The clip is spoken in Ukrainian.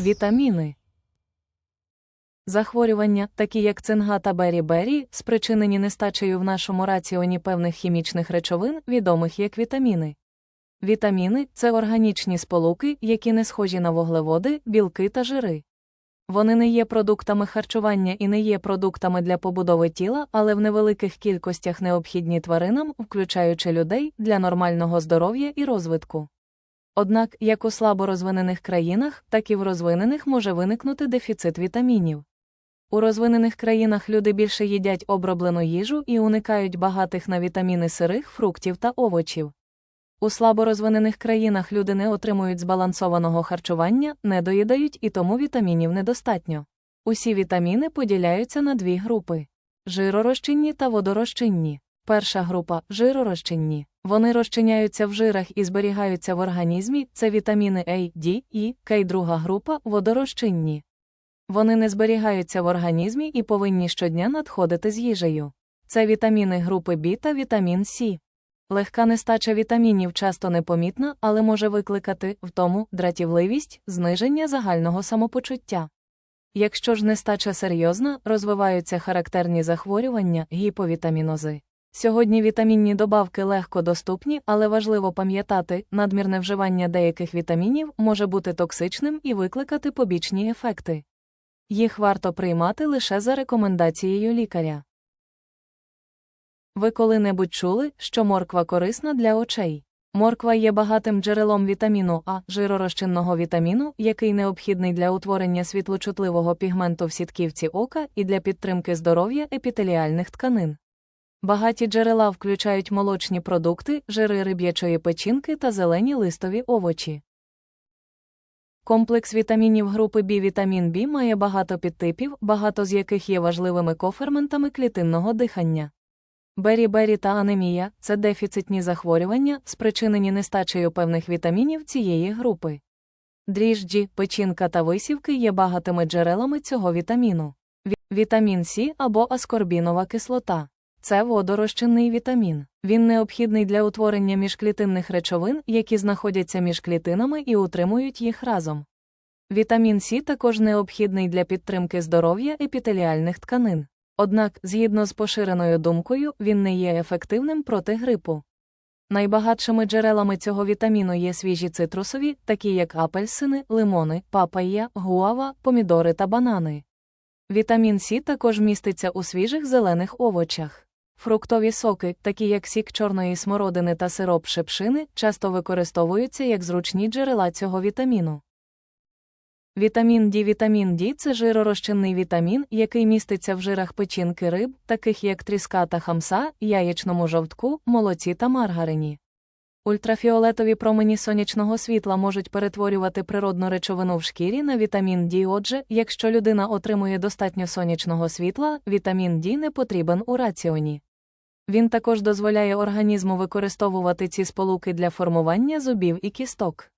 Вітаміни. Захворювання, такі як цинга та бері-бері, спричинені нестачею в нашому раціоні певних хімічних речовин, відомих як вітаміни. Вітаміни це органічні сполуки, які не схожі на вуглеводи, білки та жири. Вони не є продуктами харчування і не є продуктами для побудови тіла, але в невеликих кількостях необхідні тваринам, включаючи людей, для нормального здоров'я і розвитку. Однак, як у слаборозвинених країнах, так і в розвинених може виникнути дефіцит вітамінів. У розвинених країнах люди більше їдять оброблену їжу і уникають багатих на вітаміни сирих фруктів та овочів. У слаборозвинених країнах люди не отримують збалансованого харчування, не доїдають і тому вітамінів недостатньо. Усі вітаміни поділяються на дві групи: жиророзчинні та водорозчинні. Перша група жиророзчинні. Вони розчиняються в жирах і зберігаються в організмі. Це вітаміни А, Д, І, К. Друга група водорозчинні. Вони не зберігаються в організмі і повинні щодня надходити з їжею. Це вітаміни групи Б та вітамін С. Легка нестача вітамінів часто непомітна, але може викликати втому дратівливість, зниження загального самопочуття. Якщо ж нестача серйозна, розвиваються характерні захворювання, гіповітамінози. Сьогодні вітамінні добавки легко доступні, але важливо пам'ятати, надмірне вживання деяких вітамінів може бути токсичним і викликати побічні ефекти. Їх варто приймати лише за рекомендацією лікаря. Ви коли-небудь чули, що морква корисна для очей? Морква є багатим джерелом вітаміну А, жиророзчинного вітаміну, який необхідний для утворення світлочутливого пігменту в сітківці ока і для підтримки здоров'я епітеліальних тканин. Багаті джерела включають молочні продукти, жири риб'ячої печінки та зелені листові овочі. Комплекс вітамінів групи Б вітамін Б має багато підтипів, багато з яких є важливими коферментами клітинного дихання. Бері-бері та анемія це дефіцитні захворювання, спричинені нестачею певних вітамінів цієї групи. Дріжджі, печінка та висівки є багатими джерелами цього вітаміну. Вітамін С або аскорбінова кислота. Це водорозчинний вітамін. Він необхідний для утворення міжклітинних речовин, які знаходяться між клітинами і утримують їх разом. Вітамін С також необхідний для підтримки здоров'я епітеліальних тканин. Однак, згідно з поширеною думкою, він не є ефективним проти грипу. Найбагатшими джерелами цього вітаміну є свіжі цитрусові, такі як апельсини, лимони, папайя, гуава, помідори та банани. Вітамін С також міститься у свіжих зелених овочах. Фруктові соки, такі як сік чорної смородини та сироп шипшини, часто використовуються як зручні джерела цього вітаміну. Вітамін D Вітамін D – це жиророзчинний вітамін, який міститься в жирах печінки риб, таких як тріска та хамса, яєчному жовтку, молоці та маргарині. Ультрафіолетові промені сонячного світла можуть перетворювати природну речовину в шкірі на вітамін D. Отже, якщо людина отримує достатньо сонячного світла, вітамін D не потрібен у раціоні. Він також дозволяє організму використовувати ці сполуки для формування зубів і кісток.